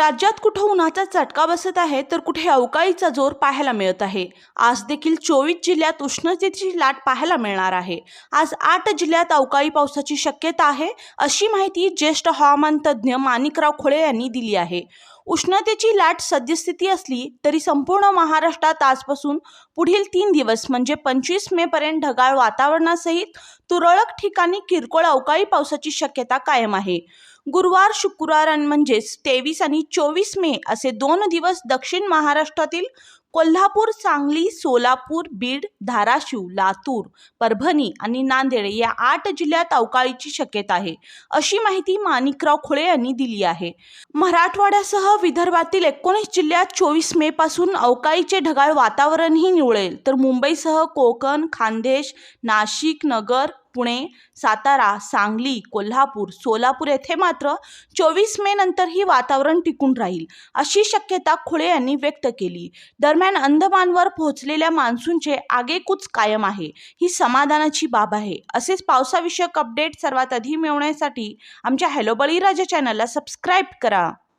राज्यात कुठं उन्हाचा चटका बसत आहे तर कुठे अवकाळीचा जोर पाहायला मिळत आहे. आज देखील चोवीस जिल्ह्यात उष्णतेची लाट पाहायला मिळणार आहे. आज आठ जिल्ह्यात अवकाळी पावसाची शक्यता आहे अशी माहिती ज्येष्ठ हवामान तज्ज्ञ माणिकराव खोळे यांनी दिली आहे. उष्णतेची लाट सद्यस्थिती असली तरी संपूर्ण महाराष्ट्रात आजपासून पुढील तीन दिवस म्हणजे पंचवीस मे पर्यंत ढगाळ वातावरणासहित तुरळक ठिकाणी किरकोळ अवकाळी पावसाची शक्यता कायम आहे. गुरुवार शुक्रवार म्हणजेच तेवीस आणि चोवीस मे असे दोन दिवस दक्षिण महाराष्ट्रातील कोल्हापूर सांगली सोलापूर बीड धाराशिव लातूर परभणी आणि नांदेड या आठ जिल्ह्यात अवकाळीची शक्यता आहे अशी माहिती माणिकराव खोळे यांनी दिली आहे. मराठवाड्यासह विदर्भातील एकोणीस जिल्ह्यात चोवीस मे पासून अवकाळीचे ढगाळ वातावरणही निवळेल. तर मुंबईसह कोकण खानदेश नाशिक नगर पुणे सातारा सांगली कोल्हापूर सोलापूर येथे मात्र चोवीस मे नंतरही वातावरण टिकून राहील अशी शक्यता खुळे यांनी व्यक्त केली. दरम्यान अंदमानवर पोहोचलेल्या मान्सूनचे आगेकूच कायम आहे ही समाधानाची बाब आहे असेच पावसाविषयक अपडेट सर्वात आधी मिळवण्यासाठी आमच्या हॅलो बळीराजा चॅनलला सबस्क्राईब करा.